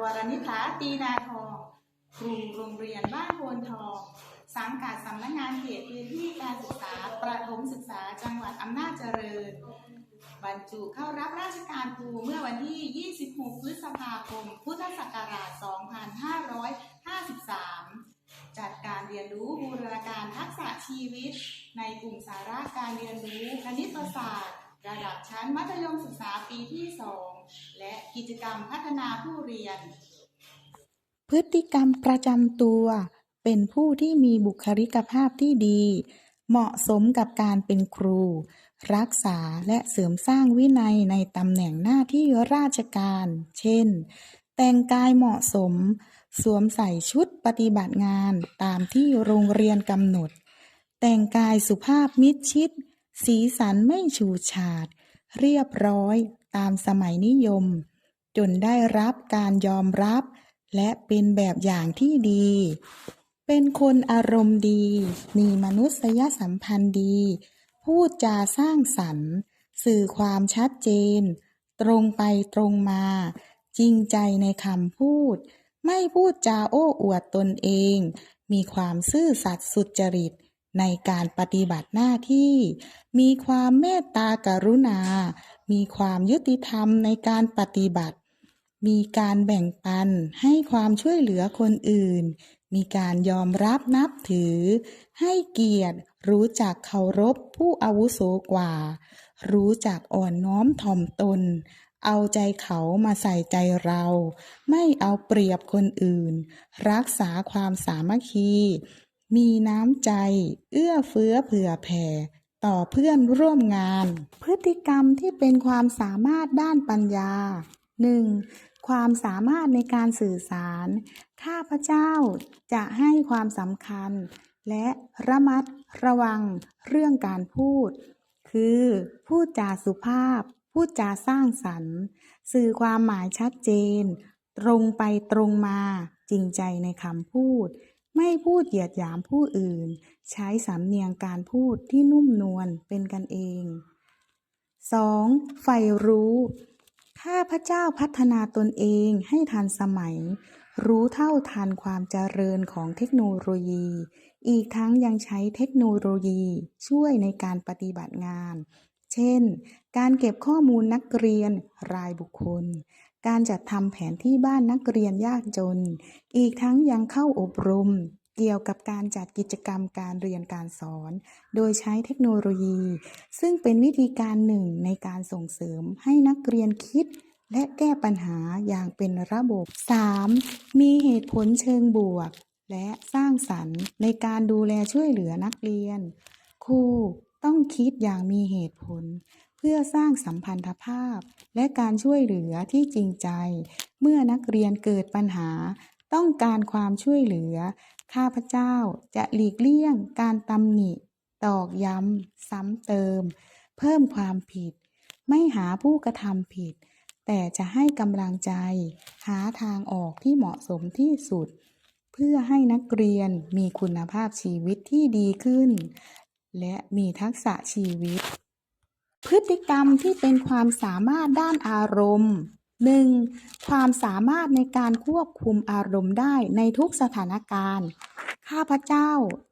วรนิธาตีนาทองครูโรงเรียนบ้านโพนทอง สังกัดสำนักงานเขตพื้นที่การศึกษาประถมศึกษาจังหวัดอำนาจเจริญ บรรจุเข้ารับราชการครูเมื่อวันที่ 26 พฤษภาคม พุทธศักราช 2553 จัดการเรียนรู้บูรณาการทักษะชีวิต ในกลุ่มสาระการเรียนรู้คณิตศาสตร์ ระดับชั้นมัธยมศึกษาปีที่ 2 และกิจกรรมพัฒนาผู้เรียน พฤติกรรมประจำตัว เป็นผู้ที่มีบุคลิกภาพที่ดี เหมาะสมกับการเป็นครู รักษาและเสริมสร้างวินัยในตำแหน่งหน้าที่ราชการ เช่น แต่งกายเหมาะสม สวมใส่ชุดปฏิบัติงานตามที่โรงเรียนกำหนด แต่งกายสุภาพมิดชิด สีสันไม่ฉูดฉาดเรียบร้อย ตามสมัยนิยม จนได้รับการยอมรับ และเป็นแบบอย่างที่ดี เป็นคนอารมณ์ดี มีมนุษยสัมพันธ์ดี พูดจาสร้างสรรค์ สื่อความชัดเจน ตรงไปตรงมา จริงใจในคำพูด ไม่พูดจาโอ้อวดตนเอง มีความซื่อสัตย์สุจริตในการปฏิบัติหน้าที่ มีความเมตตากรุณา มีความยุติธรรมในการปฏิบัติ มีการแบ่งปันให้ความช่วยเหลือคนอื่น มีการยอมรับนับถือ ให้เกียรติรู้จักเคารพผู้อาวุโสกว่า รู้จักอ่อนน้อมถ่อมตน เอาใจเขามาใส่ใจเรา ไม่เอาเปรียบคนอื่น รักษาความสามัคคี มีน้ำใจ เอื้อเฟื้อเผื่อแผ่ ต่อเพื่อนร่วมงาน พฤติกรรมที่เป็นความสามารถด้านปัญญา 1. ความสามารถในการสื่อสาร ข้าพเจ้าจะให้ความสำคัญ และระมัดระวังเรื่องการพูด คือพูดจาสุภาพ พูดจาสร้างสรรค์ สื่อความหมายชัดเจน ตรงไปตรงมาจริงใจในคำพูด ไม่พูดเหยียดหยามผู้อื่น ใช้สำเนียงการพูดที่นุ่มนวลเป็นกันเอง 2. ใฝ่รู้ ข้าพระเจ้าพัฒนาตนเองให้ทันสมัย รู้เท่าทันความเจริญของเทคโนโลยี อีกทั้งยังใช้เทคโนโลยีช่วยในการปฏิบัติงาน เช่น การเก็บข้อมูลนักเรียนรายบุคคล การจัดทำแผนที่บ้านนักเรียนยากจน อีกทั้งยังเข้าอบรม เกี่ยวกับการจัดกิจกรรมการเรียนการสอน โดยใช้เทคโนโลยี ซึ่งเป็นวิธีการหนึ่งในการส่งเสริมให้นักเรียนคิด และแก้ปัญหาอย่างเป็นระบบ 3. มีเหตุผลเชิงบวก และสร้างสรรค์ในการดูแลช่วยเหลือนักเรียน ครูต้องคิดอย่างมีเหตุผล พื่อสร้างสัมพันธภาพ และการช่วยเหลือที่จริงใจ เมื่อนักเรียนเกิดปัญหา ต้องการความช่วยเหลือ ข้าพเจ้าจะหลีกเลี่ยง การตำหนิ ตอกย้ำ ซ้ำเติม เพิ่มความผิด ไม่หาผู้กระทำผิด แต่จะให้กำลังใจ หาทางออกที่เหมาะสมที่สุด เพื่อให้นักเรียนมีคุณภาพชีวิตที่ดีขึ้น และมีทักษะชีวิต พฤติกรรมที่เป็นความสามารถด้านอารมณ์ 1. ความสามารถในการควบคุมอารมณ์ได้ในทุกสถานการณ์ ข้าพเจ้า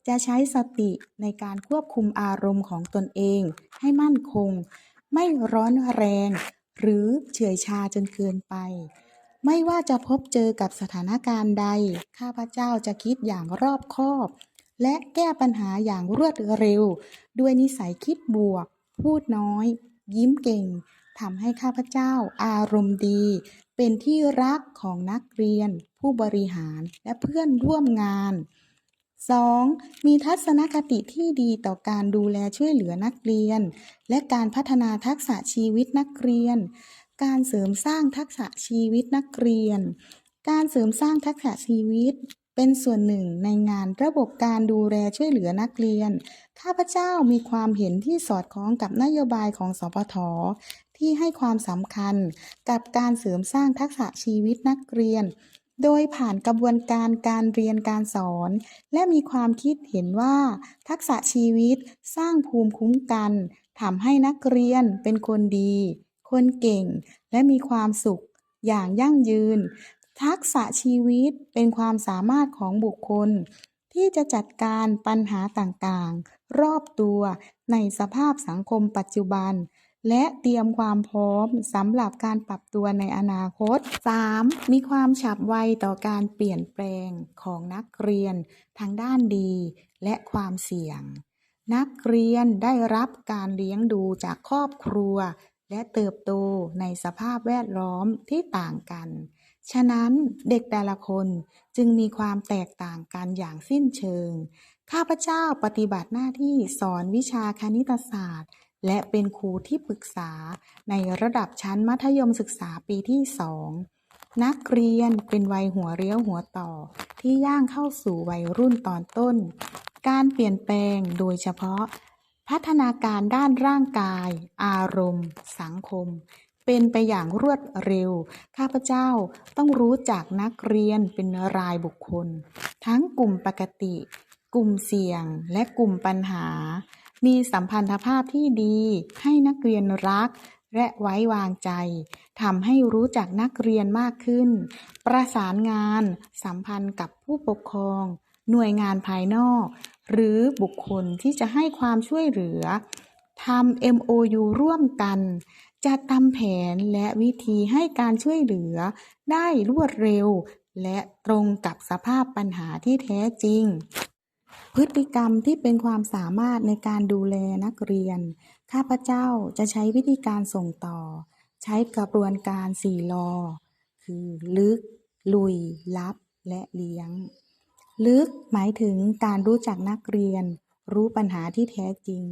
จะใช้สติในการควบคุมอารมณ์ของตนเองให้มั่นคง ไม่ร้อนแรง หรือเฉื่อยชาจนเกินไป ไม่ว่าจะพบเจอกับสถานการณ์ใด ข้าพเจ้าจะคิดอย่างรอบคอบ และแก้ปัญหาอย่างรวดเร็ว ด้วยนิสัยคิดบวก พูดน้อย ยิ้มเก่งทำให้ข้าพเจ้าอารมณ์ดี เป็นที่รักของนักเรียน ผู้บริหารและเพื่อนร่วมงาน 2. มีทัศนคติที่ดีต่อการดูแลช่วยเหลือนักเรียน และการพัฒนาทักษะชีวิตนักเรียน การเสริมสร้างทักษะชีวิตนักเรียน การเสริมสร้างทักษะชีวิต เป็นส่วนหนึ่งในงานระบบการดูแลช่วยเหลือนักเรียน ข้าพเจ้ามีความเห็นที่สอดคล้องกับนโยบายของสปทที่ให้ความสำคัญกับการเสริมสร้างทักษะชีวิตนักเรียน โดยผ่านกระบวนการการเรียนการสอน และมีความคิดเห็นว่า ทักษะชีวิตสร้างภูมิคุ้มกันทำให้นักเรียนเป็นคนดี คนเก่ง และมีความสุขอย่างยั่งยืน ทักษะชีวิตเป็นความสามารถของบุคคล ที่จะจัดการปัญหาต่างๆ รอบตัวในสภาพสังคมปัจจุบัน และเตรียมความพร้อมสำหรับการปรับตัวในอนาคต 3. มีความฉับไวต่อการเปลี่ยนแปลงของนักเรียน ทางด้านดีและความเสี่ยง นักเรียนได้รับการเลี้ยงดูจากครอบครัว และเติบโตในสภาพแวดล้อมที่ต่างกัน ฉะนั้นเด็กแต่ละคนจึงมีความแตกต่างกันอย่างสิ้นเชิง ข้าพเจ้าปฏิบัติหน้าที่สอนวิชาคณิตศาสตร์ และเป็นครูที่ปรึกษาในระดับชั้นมัธยมศึกษาปีที่สองนักเรียนเป็นวัยหัวเรี้ยวหัวต่อที่ย่างเข้าสู่วัยรุ่นตอนต้น การเปลี่ยนแปลงโดยเฉพาะ พัฒนาการด้านร่างกาย อารมณ์ สังคม เป็นไปอย่างรวดเร็ว ข้าพเจ้าต้องรู้จักนักเรียนเป็นรายบุคคล ทั้งกลุ่มปกติ กลุ่มเสี่ยง และกลุ่มปัญหา มีสัมพันธภาพที่ดีให้นักเรียนรักและไว้วางใจทำให้รู้จักนักเรียนมากขึ้น ประสานงาน สัมพันธ์กับผู้ปกครอง หน่วยงานภายนอก หรือบุคคลที่จะให้ความช่วยเหลือทำ MOU ร่วมกัน จะทำแผนและวิธีให้การช่วยเหลือได้รวดเร็ว และตรงกับสภาพปัญหาที่แท้จริง พฤติกรรมที่เป็นความสามารถในการดูแลนักเรียน ข้าพเจ้าจะใช้วิธีการส่งต่อ ใช้กระบวนการสี่ลอ คือลึก ลุยลับ และเลี้ยง ลึกหมายถึงการรู้จักนักเรียน รู้ปัญหาที่แท้จริง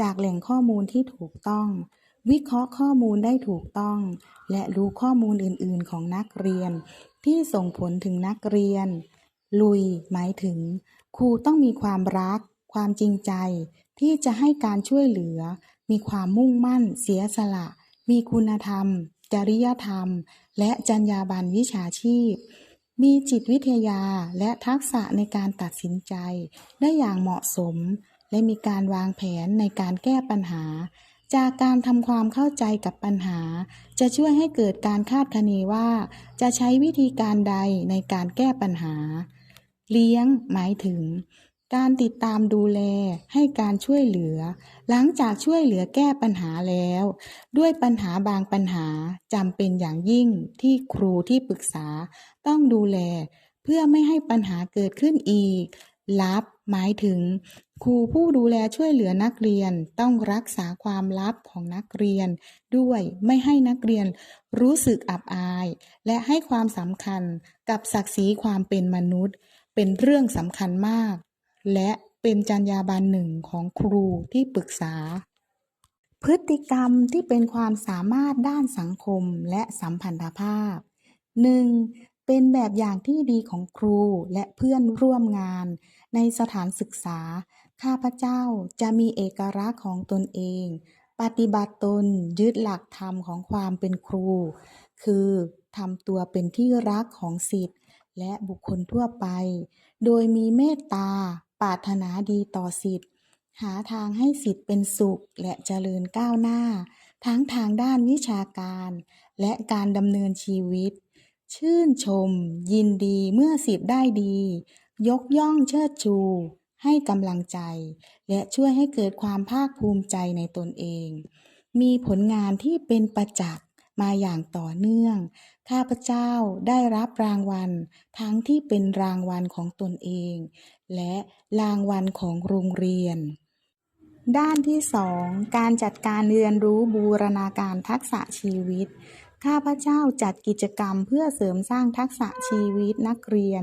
จากแหล่งข้อมูลที่ถูกต้อง วิเคราะห์ข้อมูลได้ถูกต้อง และรู้ข้อมูลอื่น ๆ ของนักเรียน ที่ส่งผลถึงนักเรียน ลุย หมายถึง ครูต้องมีความรัก ความจริงใจ ที่จะให้การช่วยเหลือ มีความมุ่งมั่น เสียสละ มีคุณธรรม จริยธรรม และจรรยาบรรณวิชาชีพ มีจิตวิทยาและทักษะในการตัดสินใจ ได้อย่างเหมาะสม และมีการวางแผนในการแก้ปัญหา จากการทำความเข้าใจกับปัญหา จะช่วยให้เกิดการคาดคะเนว่า จะใช้วิธีการใดในการแก้ปัญหา เลี้ยง หมายถึง การติดตามดูแล ให้การช่วยเหลือ หลังจากช่วยเหลือแก้ปัญหาแล้ว ด้วยปัญหาบางปัญหาจำเป็นอย่างยิ่งที่ครูที่ปรึกษา ต้องดูแล เพื่อไม่ให้ปัญหาเกิดขึ้นอีก ลับ หมายถึง ครูผู้ดูแลช่วยเหลือนักเรียนต้องรักษาความลับของนักเรียน ด้วยไม่ให้นักเรียนรู้สึกอับอาย และให้ความสำคัญกับศักดิ์ศรีความเป็นมนุษย์ เป็นเรื่องสำคัญมาก และเป็นจรรยาบรรณหนึ่งของครูที่ปรึกษา พฤติกรรมที่เป็นความสามารถด้านสังคมและสัมพันธภาพ 1. เป็นแบบอย่างที่ดีของครูและเพื่อนร่วมงาน ในสถานศึกษา ข้าพเจ้าจะมีเอกลักษณ์ของตนเอง ปฏิบัติตนยึดหลักธรรมของความเป็นครู คือทำตัวเป็นที่รักของศิษย์และบุคคลทั่วไป โดยมีเมตตาปรารถนาดีต่อศิษย์หาทางให้ศิษย์เป็นสุขและเจริญก้าวหน้า ทั้งทางด้านวิชาการ และการดำเนินชีวิต ชื่นชม ยินดีเมื่อศิษย์ได้ดี ยกย่องเชิดชู ให้กำลังใจ และช่วยให้เกิดความภาคภูมิใจในตนเอง มีผลงานที่เป็นประจักษ์มาอย่างต่อเนื่อง ข้าพเจ้าได้รับรางวัล ทั้งที่เป็นรางวัลของตนเอง และรางวัลของโรงเรียน ด้านที่ 2 การจัดการเรียนรู้บูรณาการทักษะชีวิต ข้าพเจ้าจัดกิจกรรมเพื่อเสริมสร้างทักษะชีวิตนักเรียน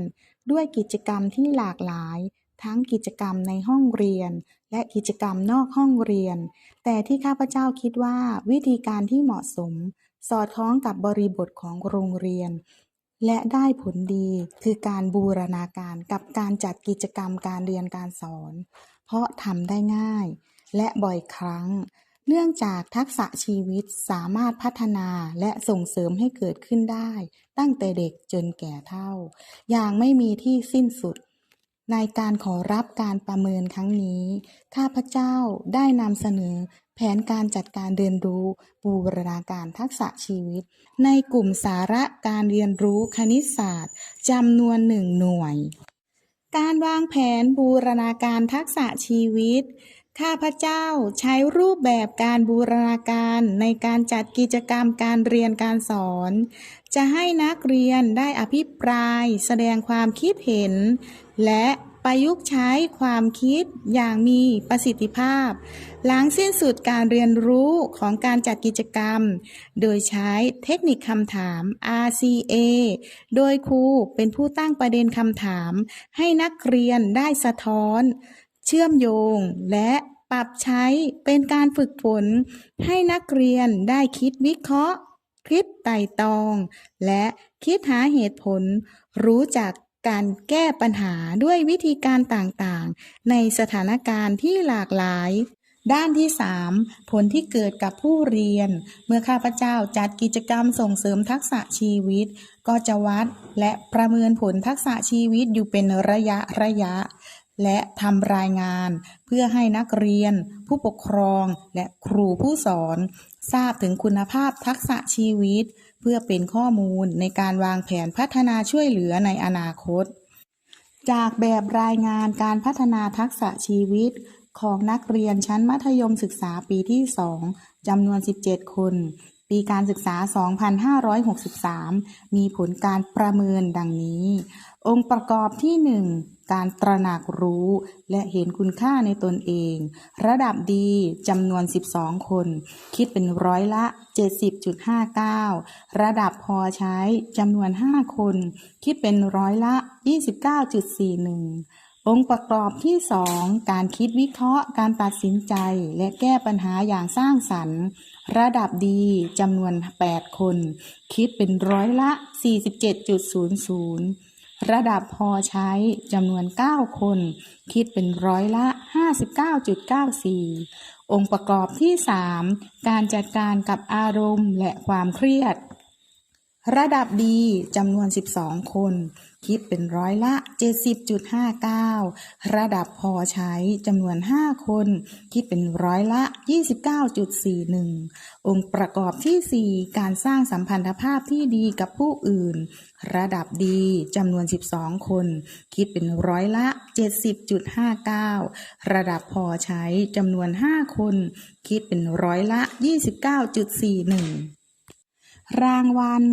ด้วยกิจกรรมที่หลากหลาย ทั้งกิจกรรมในห้องเรียน และกิจกรรมนอกห้องเรียน แต่ที่ข้าพเจ้าคิดว่าวิธีการที่เหมาะสม สอดคล้องกับบริบทของโรงเรียน และได้ผลดีคือการบูรณาการกับการจัดกิจกรรมการเรียนการสอน เพราะทำได้ง่าย และบ่อยครั้ง เนื่องจากทักษะชีวิตสามารถพัฒนาและส่งเสริมให้เกิดขึ้นได้ ตั้งแต่เด็กจนแก่เฒ่า อย่างไม่มีที่สิ้นสุด ในการขอรับการประเมินครั้งนี้ ข้าพเจ้าได้นำเสนอแผนการจัดการเรียนรู้บูรณาการทักษะชีวิต ในกลุ่มสาระการเรียนรู้คณิตศาสตร์จำนวนหนึ่งหน่วย การวางแผนบูรณาการทักษะชีวิต ข้าพเจ้าใช้รูปแบบการบูรณาการในการจัดกิจกรรมการเรียนการสอน จะให้นักเรียนได้อภิปราย แสดงความคิดเห็น และประยุกต์ใช้ความคิดอย่างมีประสิทธิภาพ หลังสิ้นสุดการเรียนรู้ของการจัดกิจกรรม โดยใช้เทคนิคคำถาม RCA โดยครูเป็นผู้ตั้งประเด็นคำถาม ให้นักเรียนได้สะท้อน เชื่อมโยง และปรับใช้เป็นการฝึกฝนให้นักเรียนได้คิดวิเคราะห์คิดไต่ตอง และคิดหาเหตุผล รู้จัก การแก้ปัญหาด้วยวิธีการต่างๆ ในสถานการณ์ที่หลากหลาย ด้านที่ 3 ผลที่เกิดกับผู้เรียน เมื่อข้าพเจ้าจัดกิจกรรมส่งเสริมทักษะชีวิต ก็จะวัดและประเมินผลทักษะชีวิตอยู่เป็นระยะระยะ และทำรายงาน เพื่อให้นักเรียน ผู้ปกครองและครูผู้สอน ทราบถึงคุณภาพทักษะชีวิต พื่อเป็นข้อมูลในการวางแผนพัฒนาช่วยเหลือในอนาคต จากแบบรายงานการพัฒนาทักษะชีวิตของนักเรียนชั้นมัธยมศึกษาปีที่ 2จำนวน 17 คน ปีการศึกษา 2563 มีผลการประเมินดังนี้ องค์ประกอบที่ 1 การตระหนักรู้ และเห็นคุณค่าในตนเอง ระดับดีจำนวน 12 คน คิดเป็นร้อยละ 70.59 ระดับพอใช้จำนวน 5 คน คิดเป็นร้อยละ 29.41 องค์ประกอบที่ 2 การคิดวิเคราะห์ การตัดสินใจ และแก้ปัญหาอย่างสร้างสรรค์ ระดับดีจำนวน 8 คน คิดเป็นร้อยละ 47.00 ระดับพอใช้จำนวน 9 คน คิดเป็นร้อยละ 59.94 องค์ประกอบที่ 3 การจัดการกับอารมณ์และความเครียด ระดับดีจำนวน 12 คน คิดเป็นร้อยละ 70.59 ระดับพอใช้จำนวน 5 คน คิดเป็นร้อยละ 29.41 องค์ประกอบที่ 4 การสร้างสัมพันธภาพที่ดีกับผู้อื่น ระดับดีจำนวน 12 คน คิดเป็นร้อยละ 70.59 ระดับพอใช้จำนวน 5 คน คิดเป็นร้อยละ 29.41 รางวัล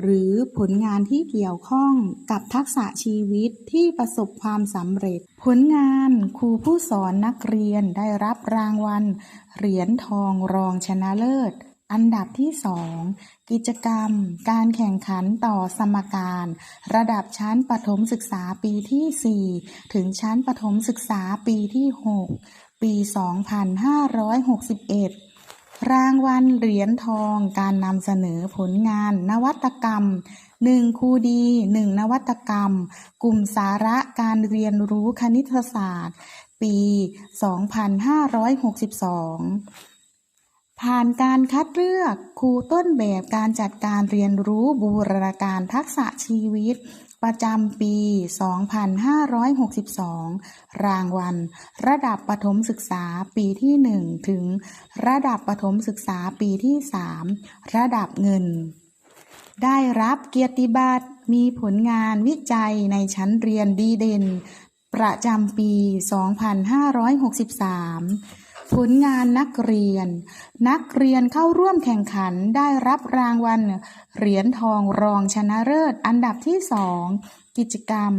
หรือผลงานที่เกี่ยวข้องกับทักษะชีวิตที่ประสบความสำเร็จ ผลงานครูผู้สอนนักเรียนได้รับรางวัล เหรียญทองรองชนะเลิศ อันดับที่สองกิจกรรม การแข่งขันต่อสมการ ระดับชั้นประถมศึกษาปีที่ 4 ถึงชั้นประถมศึกษาปีที่ 6 ปี 2561 รางวัลเหรียญทองการนำเสนอผลงานนวัตกรรม 1ครูดี 1 นวัตกรรม กลุ่มสาระการเรียนรู้คณิตศาสตร์ ปี 2562 ผ่านการคัดเลือกครูต้นแบบการจัดการเรียนรู้บูรณาการทักษะชีวิต ประจำปี 2562 รางวัล ระดับประถมศึกษาปีที่ 1 ถึง ระดับประถมศึกษาปีที่ 3 ระดับเงิน ได้รับเกียรติบัตรมีผลงานวิจัยในชั้นเรียนดีเด่น ประจำปี 2563 ผลงานนักเรียน นักเรียนเข้าร่วมแข่งขันได้รับรางวัลเหรียญทองรองชนะเลิศอันดับที่2กิจกรรม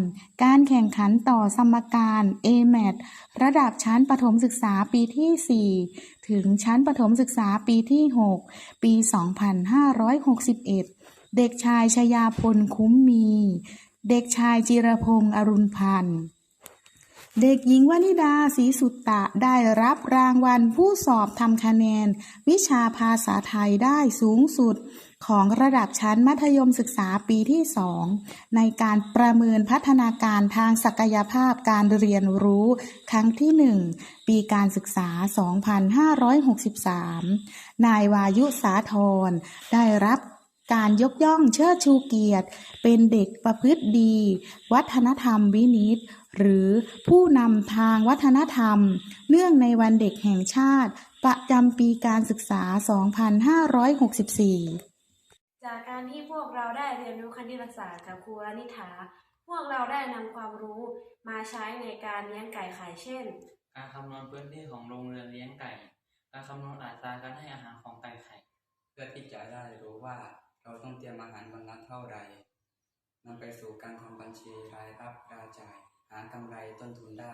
การแข่งขันต่อสมการ AMAT ระดับชั้นประถมศึกษาปีที่ 4 ถึงชั้นประถมศึกษาปีที่ 6 ปี 2561 เด็กชายชยาพลคุ้มมี เด็กชายจิรพงษ์อรุณพันธ์ เด็กหญิงวนิดาศรีสุตตะได้รับรางวัลผู้สอบทำคะแนน วิชาภาษาไทยได้สูงสุด ของระดับชั้นมัธยมศึกษาปีที่2ในการประเมินพัฒนาการทางศักยภาพการเรียนรู้ครั้งที่1ปีการศึกษา 2563 นายวายุสาธรได้รับการยกย่องเชิดชูเกียรติ เป็นเด็กประพฤติดี วัฒนธรรมวินิต หรือผู้นำทางวัฒนธรรม เนื่องในวันเด็กแห่งชาติ ประจำปีการศึกษา 2564 จากการที่พวกเราได้เรียนรู้คณิตศาสตร์กับครูอนิถาพวกเราได้นำความรู้มาใช้ในการเลี้ยงไก่ไข่เช่น การคำนวณพื้นที่ของโรงเรือนเลี้ยงไก่ การคำนวณอัตราการให้อาหารของไก่ไข่ เพื่อที่จะได้รู้ว่าเราต้องเตรียมอาหารวันละเท่าไหร่นำไปสู่การทำบัญชีรายรับรายจ่าย หากำไรต้นทุนได้